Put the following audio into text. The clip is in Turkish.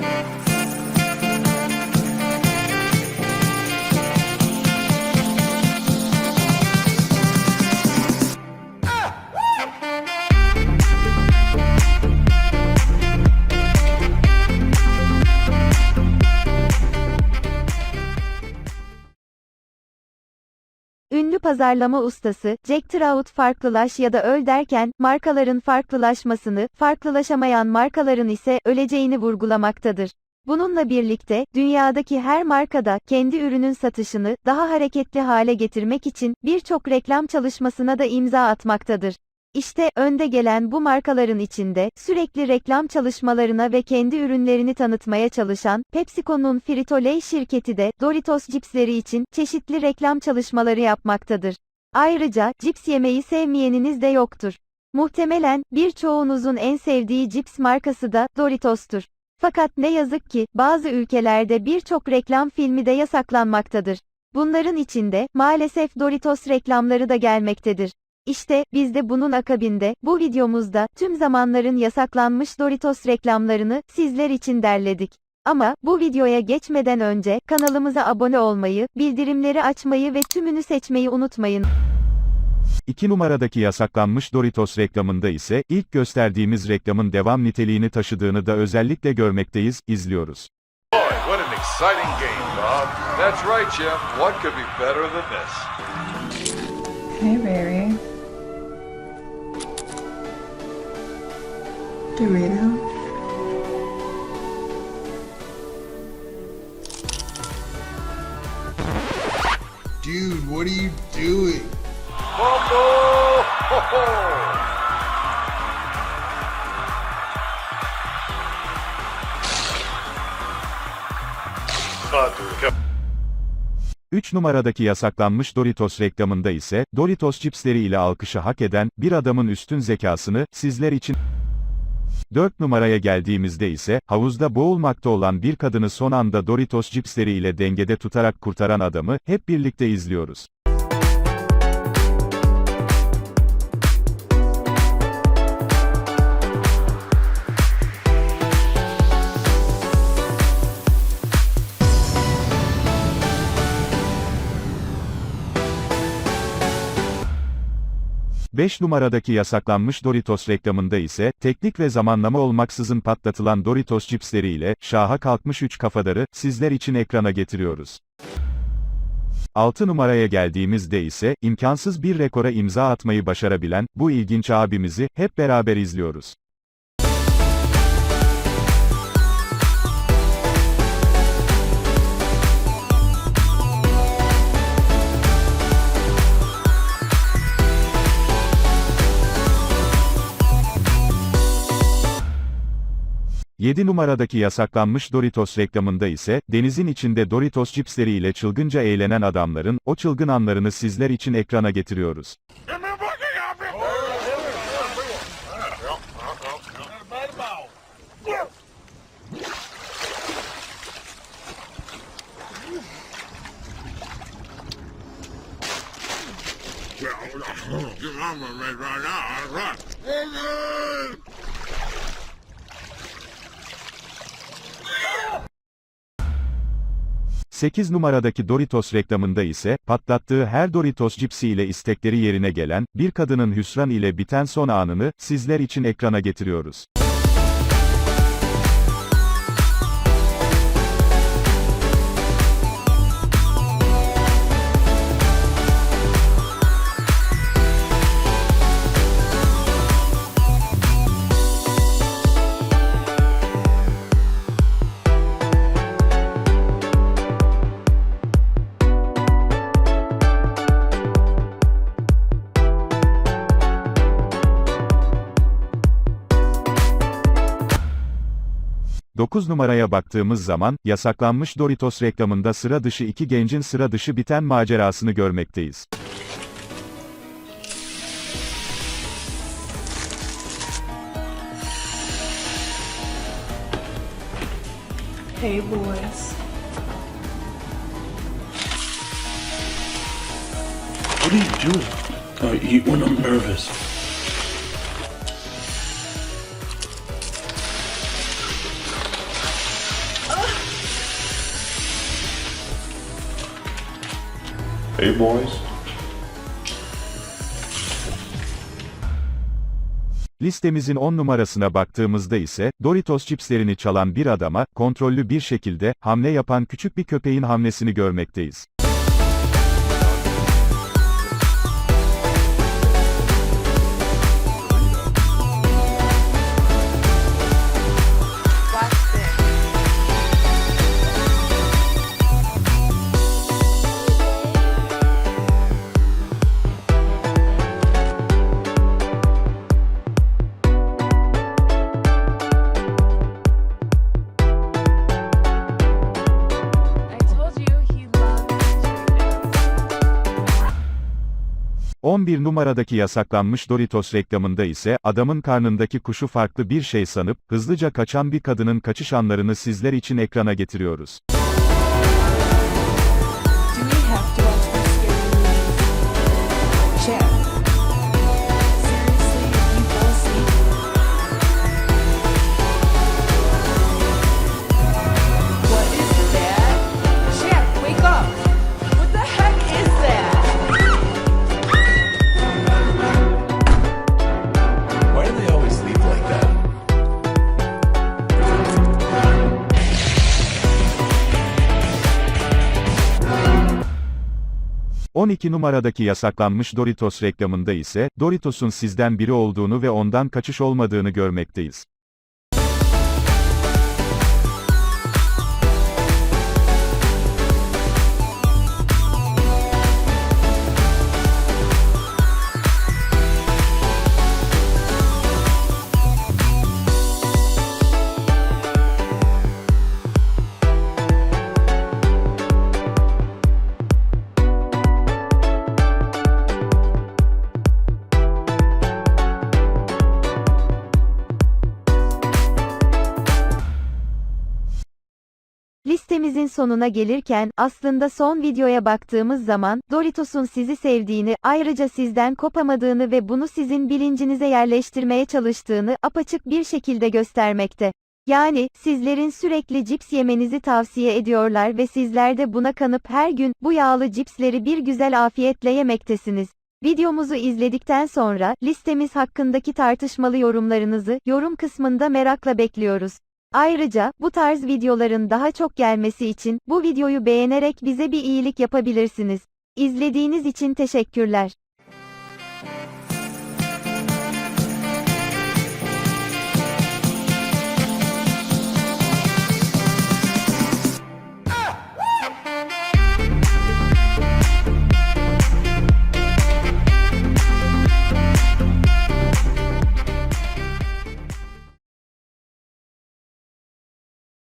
Thank you. Ünlü pazarlama ustası Jack Trout farklılaş ya da öl derken, markaların farklılaşmasını, farklılaşamayan markaların ise öleceğini vurgulamaktadır. Bununla birlikte, dünyadaki her markada, kendi ürünün satışını, daha hareketli hale getirmek için, birçok reklam çalışmasına da imza atmaktadır. İşte, önde gelen bu markaların içinde, sürekli reklam çalışmalarına ve kendi ürünlerini tanıtmaya çalışan, PepsiCo'nun Frito-Lay şirketi de, Doritos cipsleri için, çeşitli reklam çalışmaları yapmaktadır. Ayrıca, cips yemeyi sevmeyeniniz de yoktur. Muhtemelen, birçoğunuzun en sevdiği cips markası da, Doritos'tur. Fakat ne yazık ki, bazı ülkelerde birçok reklam filmi de yasaklanmaktadır. Bunların içinde, maalesef Doritos reklamları da gelmektedir. İşte, biz de bunun akabinde, bu videomuzda, tüm zamanların yasaklanmış Doritos reklamlarını, sizler için derledik. Ama, bu videoya geçmeden önce, kanalımıza abone olmayı, bildirimleri açmayı ve tümünü seçmeyi unutmayın. 2 numaradaki yasaklanmış Doritos reklamında ise, ilk gösterdiğimiz reklamın devam niteliğini taşıdığını da özellikle görmekteyiz, izliyoruz. Boy, what an exciting game, Bob. That's right, Jim. What could be better than this? Hey, Barry. Dorito? Dude, what are you doing? Fumble! Ho, ho! Caught the recovery. 3 numaradaki yasaklanmış Doritos reklamında ise, Doritos cipsleri ile alkışı hak eden, bir adamın üstün zekasını, sizler için 4 numaraya geldiğimizde ise, havuzda boğulmakta olan bir kadını son anda Doritos cipsleri ile dengede tutarak kurtaran adamı, hep birlikte izliyoruz. Beş numaradaki yasaklanmış Doritos reklamında ise, teknik ve zamanlama olmaksızın patlatılan Doritos cipsleri ile, şaha kalkmış üç kafadarı, sizler için ekrana getiriyoruz. 6 numaraya geldiğimizde ise, imkansız bir rekora imza atmayı başarabilen, bu ilginç abimizi, hep beraber izliyoruz. Yedi numaradaki yasaklanmış Doritos reklamında ise, denizin içinde Doritos cipsleri ile çılgınca eğlenen adamların, o çılgın anlarını sizler için ekrana getiriyoruz. Sekiz numaradaki Doritos reklamında ise, patlattığı her Doritos cipsi ile istekleri yerine gelen, bir kadının hüsran ile biten son anını, sizler için ekrana getiriyoruz. Dokuz numaraya baktığımız zaman, yasaklanmış Doritos reklamında sıra dışı iki gencin sıra dışı biten macerasını görmekteyiz. Hey, boys. What are you doing? I eat when I'm nervous. Hey, boys. Listemizin 10 numarasına baktığımızda ise, Doritos cipslerini çalan bir adama, kontrollü bir şekilde, hamle yapan küçük bir köpeğin hamlesini görmekteyiz. 11 numaradaki yasaklanmış Doritos reklamında ise, adamın karnındaki kuşu farklı bir şey sanıp, hızlıca kaçan bir kadının kaçış anlarını sizler için ekrana getiriyoruz. 12 numaradaki yasaklanmış Doritos reklamında ise, Doritos'un sizden biri olduğunu ve ondan kaçış olmadığını görmekteyiz. Listemizin sonuna gelirken, aslında son videoya baktığımız zaman, Doritos'un sizi sevdiğini, ayrıca sizden kopamadığını ve bunu sizin bilincinize yerleştirmeye çalıştığını apaçık bir şekilde göstermekte. Yani, sizlerin sürekli cips yemenizi tavsiye ediyorlar ve sizler de buna kanıp her gün, bu yağlı cipsleri bir güzel afiyetle yemektesiniz. Videomuzu izledikten sonra, listemiz hakkındaki tartışmalı yorumlarınızı, yorum kısmında merakla bekliyoruz. Ayrıca, bu tarz videoların daha çok gelmesi için, bu videoyu beğenerek bize bir iyilik yapabilirsiniz. İzlediğiniz için teşekkürler.